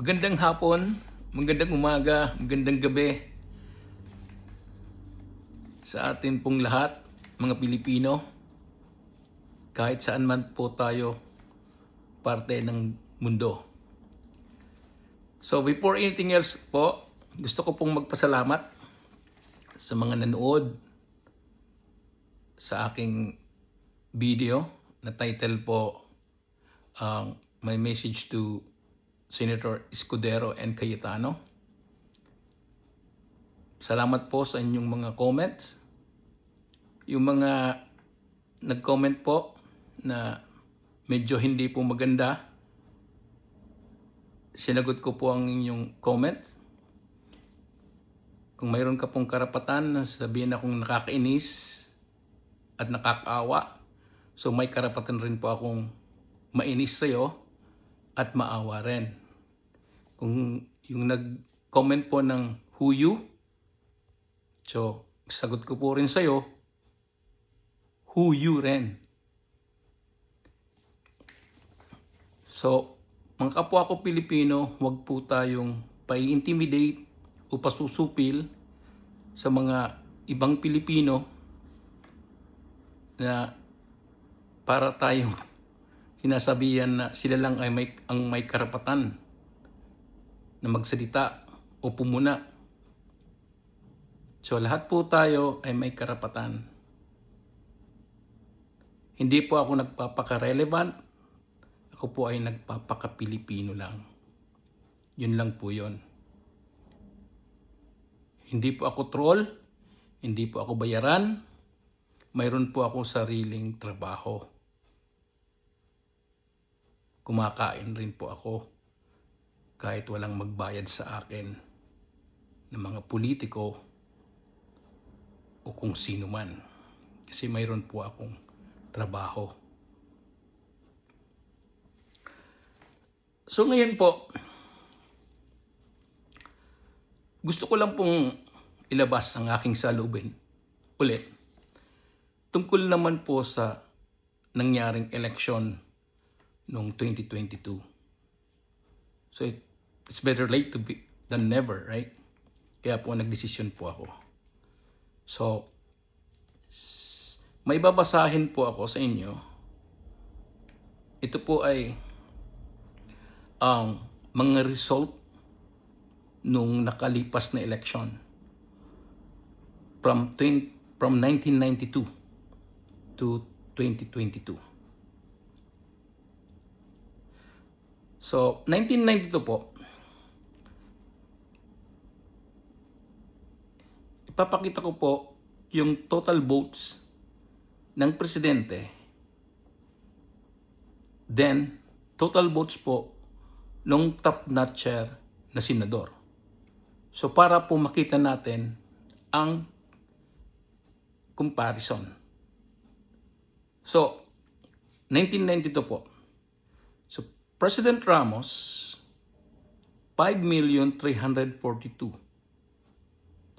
Magandang hapon, magandang umaga, magandang gabi sa atin pong lahat, mga Pilipino. Kahit saan man po tayo parte ng mundo. So before anything else po, gusto ko pong magpasalamat sa mga nanood sa aking video na title po um, My Message to Senator Escudero and Cayetano. Salamat po sa inyong mga comments. Yung mga nag-comment po na medyo hindi po maganda, sinagot ko po ang inyong comment. Kung mayroon ka pong karapatan na sabihin akong nakakainis at nakakaawa, so may karapatan rin po akong mainis sa'yo at maawa rin. Kung yung nag-comment po ng who you, so sagot ko po rin sa'yo, who you rin. So, mga kapwa ko Pilipino, huwag po tayong pai-intimidate o pasusupil sa mga ibang Pilipino na para tayong sinasabihan na sila lang ay may, ang may karapatan na magsalita o pumuna. So lahat po tayo ay may karapatan. Hindi po ako nagpapaka-relevant. Ako po ay nagpapaka-Pilipino lang. Yun lang po yun. Hindi po ako troll. Hindi po ako bayaran. Mayroon po ako sariling trabaho. Kumakain rin po ako kahit walang magbayad sa akin ng mga politiko o kung sino man. Kasi mayroon po akong trabaho. So ngayon po, gusto ko lang pong ilabas ang aking salubin ulit. Tungkol naman po sa nangyaring eleksyon noong 2022. So it's better late to be than never, right? Kaya po nagdesisyon po ako. So, may babasahin po ako sa inyo. Ito po ay ang mga result nung nakalipas na election from 20, from 1992 to 2022. So, 1992 po, ipapakita ko po yung total votes ng presidente. Then, total votes po nung top notcher na senador. So, para po makita natin ang comparison. So, 1992 po. So, President Ramos,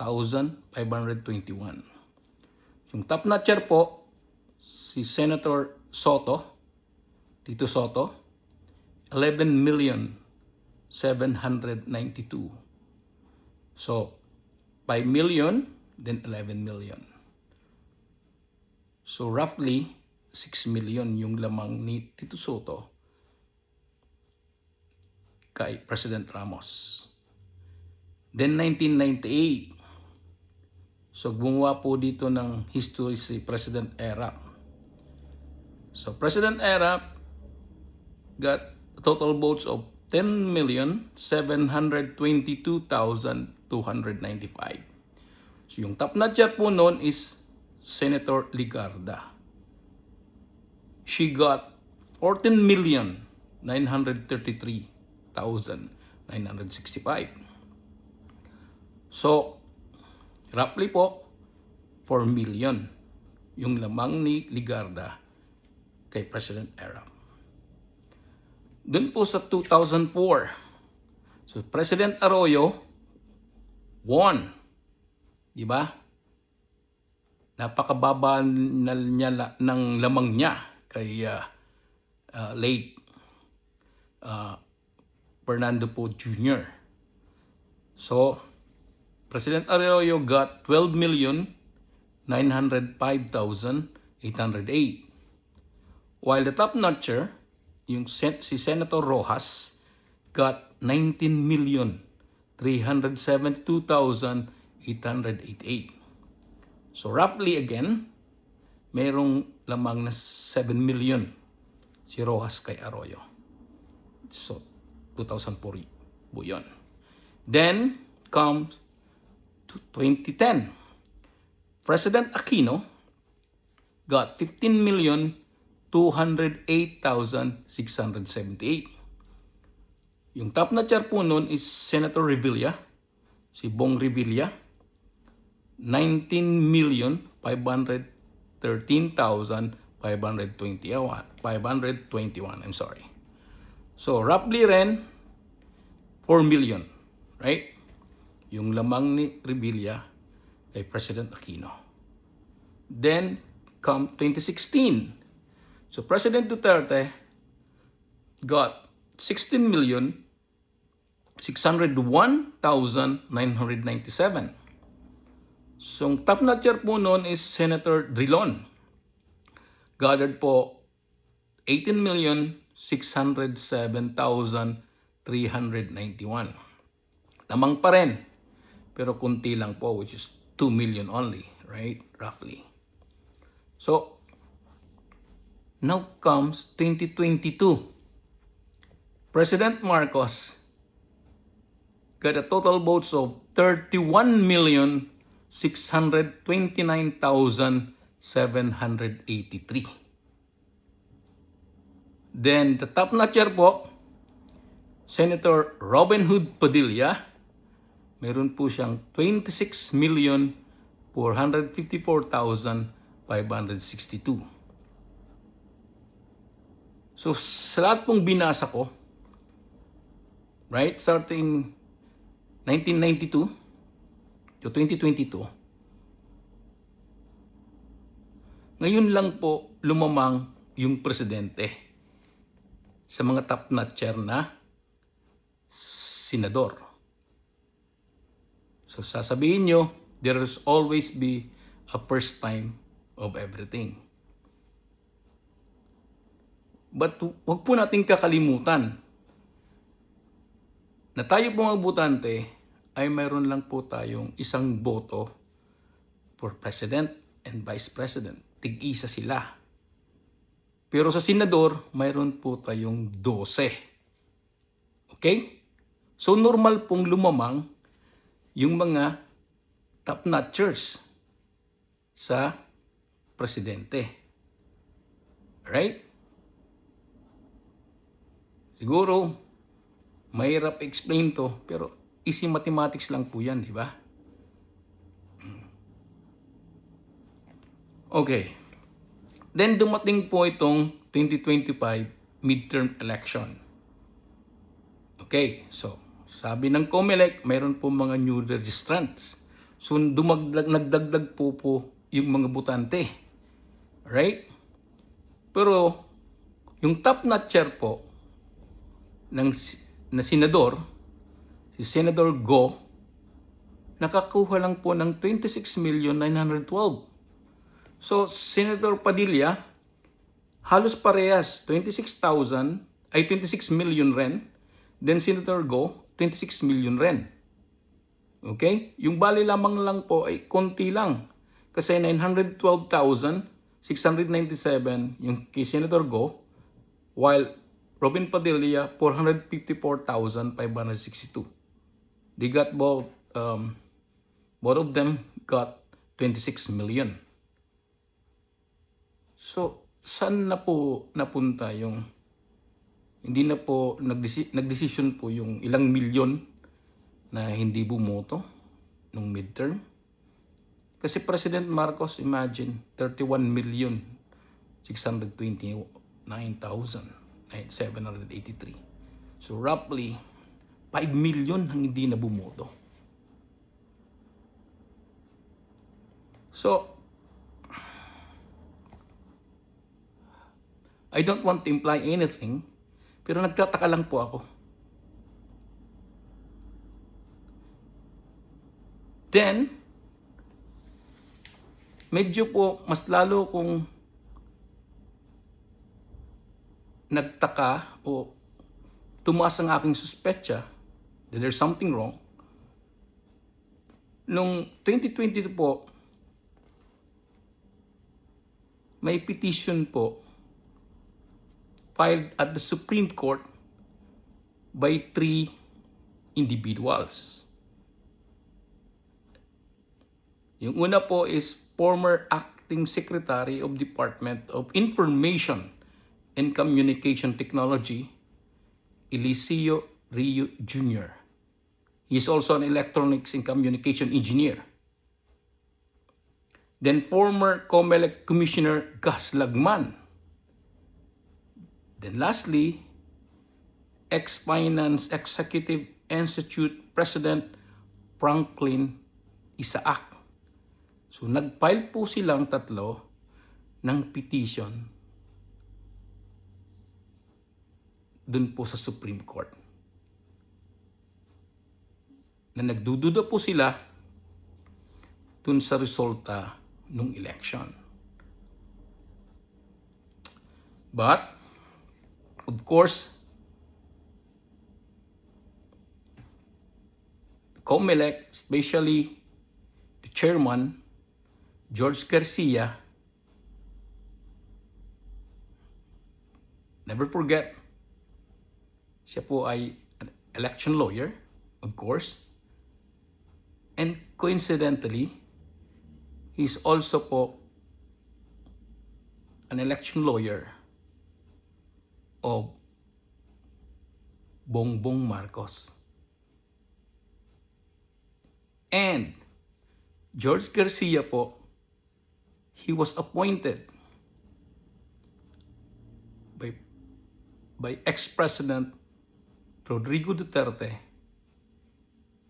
5,342,521. Yung top notcher po, si Senator Soto, Tito Soto, 11,792. So, 5 million, then 11 million. So, roughly, 6 million yung lamang ni Tito Soto kay President Ramos. Then 1998, so gumawa po dito ng history si President Erap. So President Erap got total votes of 10,722,295. So yung top notcher po noon is Senator Ligarda. She got 14 million 933,965. So, roughly po, 4 million yung lamang ni Ligarda kay President Arab. Doon po sa 2004, so President Arroyo won. Di ba? Napakababa na niya ng lamang niya kay uh, uh, late uh, Fernando Po Jr. So, President Arroyo got 12 million 905,808. While the top notcher, yung si Senator Rojas, got 19 million 372,888. So roughly again, mayroong lamang na 7 million si Rojas kay Arroyo. So 2004 po yun. Then comes 2010. President Aquino got 15 million 208,678. Yung top na chair po nun is Senator Revilla, si Bong Revilla, 19 million 513,521. 521, I'm sorry. So, roughly ren, 4 million, right? Yung lamang ni Revilla kay President Aquino. Then, come 2016. So, President Duterte got 16 million 601,997. So, ang top notcher po noon is Senator Drilon. Gathered po 18 million 607,391. Lamang pa rin. Pero kunti lang po, which is 2 million only, right? Roughly. So, now comes 2022. President Marcos got a total votes of 31 million 629,783. Then the top notcher po, Senator Robin Hood Padilla, meron po siyang 26 million 454,562. So sa lahat pong binasa ko, right, starting 1992 to 2022, ngayon lang po lumamang yung presidente sa mga top notcher na senador. So sasabihin nyo, there's always be a first time of everything. But wag po nating kakalimutan na tayo po mga butante ay mayroon lang po tayong isang boto for president and vice president. Tig-isa sila. Pero sa senador, mayroon po tayong 12. Okay? So normal pong lumamang yung mga top notchers sa presidente. Right? Siguro, mahirap explain to, pero easy mathematics lang po yan, di ba? Okay. Then dumating po itong 2025 midterm election. Okay, so sabi ng COMELEC, mayroon po mga new registrants. So dumagdag, nagdagdag po po yung mga butante. Right? Pero yung top notcher po ng na senador, si Senator Go, nakakuha lang po ng 26,912. So, Senator Padilla, halos parehas, 26,000, ay 26 million ren. Then Senator Go, 26 million ren. Okay? Yung bali lamang lang po ay konti lang. Kasi 912,697 yung kay Senator Go, while Robin Padilla, 454,562. They got both, um, both of them got 26 million. So, saan na po napunta yung hindi na po nagdesi- nagdesisyon po yung ilang milyon na hindi bumoto nung midterm? Kasi President Marcos, imagine, 31 million 629,783. So roughly, 5 million ang hindi na bumoto. So, I don't want to imply anything, pero nagtataka lang po ako. Then, medyo po mas lalo kong nagtaka o tumaas ang aking suspecha that there's something wrong. Nung 2022 po, may petition po filed at the Supreme Court by three individuals. Yung una po is former acting secretary of Department of Information and Communication Technology, Eliseo Rio Jr. He is also an electronics and communication engineer. Then former COMELEC Commissioner Gus Lagman. Then lastly, ex-Finance Executive Institute President Franklin Isaac. So nag-file po silang tatlo ng petition dun po sa Supreme Court. Na nagdududa po sila dun sa resulta ng election. But, of course, COMELEC, especially the chairman, George Garcia, never forget, siya po ay an election lawyer, of course. And coincidentally, he's also po an election lawyer of Bongbong Marcos. And George Garcia po, he was appointed by, by ex-president Rodrigo Duterte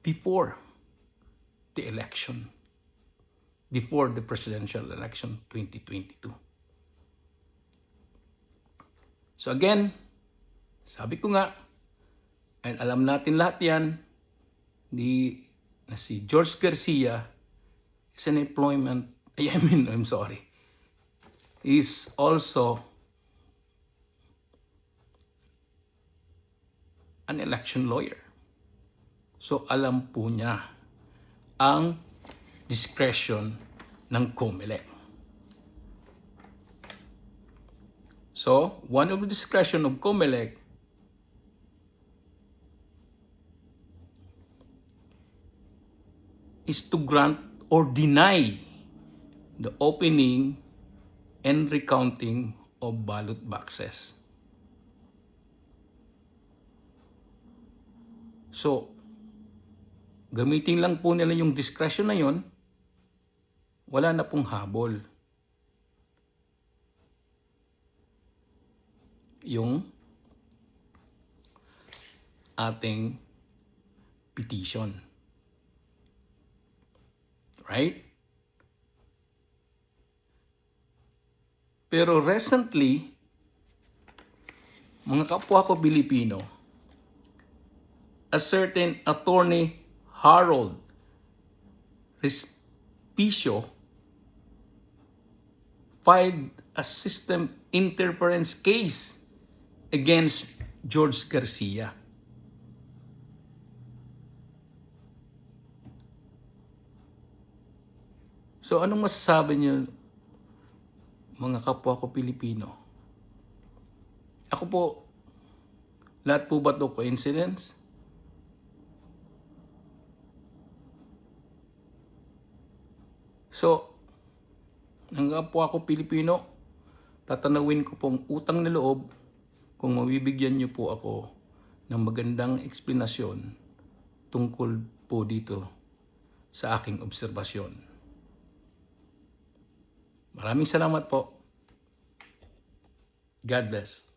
before the election, before the presidential election 2022. So again, sabi ko nga, and alam natin lahat yan, di, na si George Garcia is an employment, I mean, I'm sorry, is also an election lawyer. So alam po niya ang discretion ng COMELEC. So, one of the discretion of COMELEC is to grant or deny the opening and recounting of ballot boxes. So, gamitin lang po nila yung discretion na yon, wala na pong habol. Yung ating petition. Right? Pero recently, mga kapwa ko Pilipino, a certain attorney Harold Respicio filed a system interference case against George Garcia. So anong masasabi niyo mga kapwa ko Pilipino? Ako po, lahat po ba to coincidence? So, hanggang po ako Pilipino, tatanawin ko pong utang na loob kung mabibigyan niyo po ako ng magandang eksplanasyon tungkol po dito sa aking obserbasyon. Maraming salamat po. God bless.